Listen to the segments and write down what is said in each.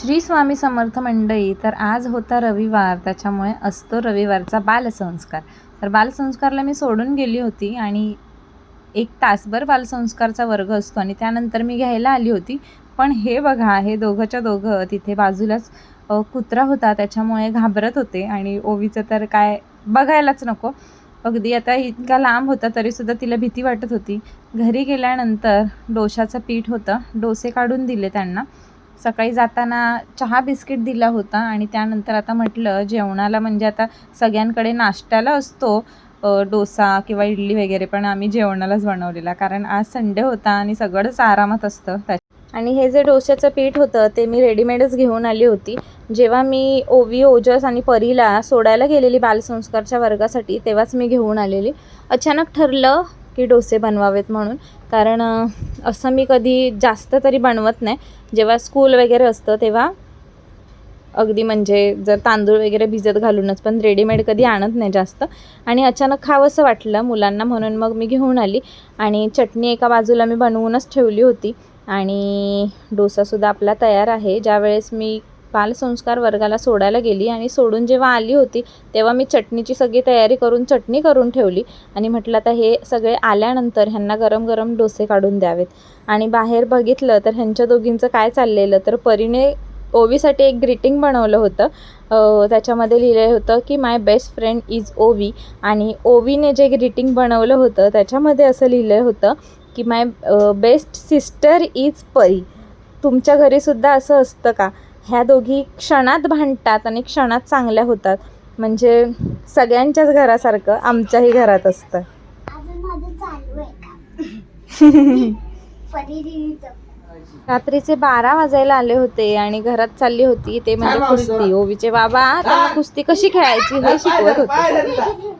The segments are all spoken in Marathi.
श्री स्वामी समर्थ मंडळी तर आज होता रविवार त्याच्यामुळे असतो रविवारचा बालसंस्कार. तर बालसंस्कारला मी सोडून गेली होती आणि एक तासभर बालसंस्कारचा वर्ग असतो आणि त्यानंतर मी घ्यायला आली होती. पण हे बघा हे दोघंच्या दोघं तिथे बाजूलाच कुत्रा होता त्याच्यामुळे घाबरत होते आणि ओवीचं तर काय बघायलाच नको. अगदी आता इतका लांब होता तरीसुद्धा तिला भीती वाटत होती. घरी गेल्यानंतर डोशाचं पीठ होतं. डोसे काढून दिले त्यांना. सकाळी जाताना चहा बिस्किट दिला होता आणि त्यानंतर आता म्हटलं जेवणाला म्हणजे आता सगळ्यांकडे नाश्त्याला असतो डोसा किंवा इडली वगैरे पण आम्ही जेवणालाच बनवलेला. कारण आज संडे होता आणि सगळंच आरामात असतं. आणि हे जे डोश्याचं पीठ होतं ते मी रेडीमेडच घेऊन आली होती. जेव्हा मी ओवी ओजस आणि परीला सोडायला गेलेली बालसंस्कारच्या वर्गासाठी तेव्हाच मी घेऊन आलेली. अचानक ठरलं की डोसे बनवावेत म्हणून. कारण असं मी कधी जास्त तरी बनवत नाही. जेव्हा स्कूल वगैरे असतं तेव्हा अगदी म्हणजे जर तांदूळ वगैरे भिजत घालूनच पण रेडीमेड कधी आणत नाही जास्त. आणि अचानक खावंसं वाटलं मुलांना म्हणून मग मी घेऊन आली. आणि चटणी एका बाजूला मी बनवूनच ठेवली होती. आणि डोसासुद्धा आपला तयार आहे. ज्यावेळेस मी बालसंस्कार वर्गाला सोडायला गेली आणि सोडून जेव्हा आली होती तेव्हा मी चटणीची सगळी तयारी करून चटणी करून ठेवली आणि म्हटलं आता हे सगळे आल्यानंतर ह्यांना गरम गरम डोसे काढून द्यावेत. आणि बाहेर बघितलं तर ह्यांच्या दोघींचं काय चाललेलं तर परीने ओवीसाठी एक ग्रीटिंग बनवलं होतं. त्याच्यामध्ये लिहिलं होतं की माय बेस्ट फ्रेंड इज ओवी. आणि ओवीने जे ग्रीटिंग बनवलं होतं त्याच्यामध्ये असं लिहिलं होतं की माय बेस्ट सिस्टर इज परी. तुमच्या घरीसुद्धा असं असतं का? ह्या दोघी क्षणात भांडतात आणि क्षणात चांगल्या होतात. म्हणजे सगळ्यांच्याच घरासारखं आमच्याही घरात असतं. अजून माझं चालू आहे का परी दीदीचं रात्रीचे बारा वाजायला आले होते आणि घरात चालली होती. ते म्हणजे कुस्ती. ओवीचे बाबा त्यांना कुस्ती कशी खेळायची हे शिकवत होते.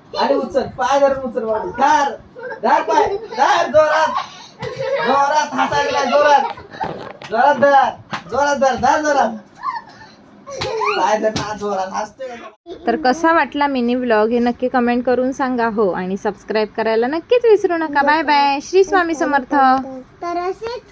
तर कसा वाटला मिनी व्लॉग हे नक्की कमेंट करून सांगा. हो आणि सबस्क्राईब करायला नक्कीच विसरू नका. Bye bye. श्री स्वामी समर्थ. तर असेच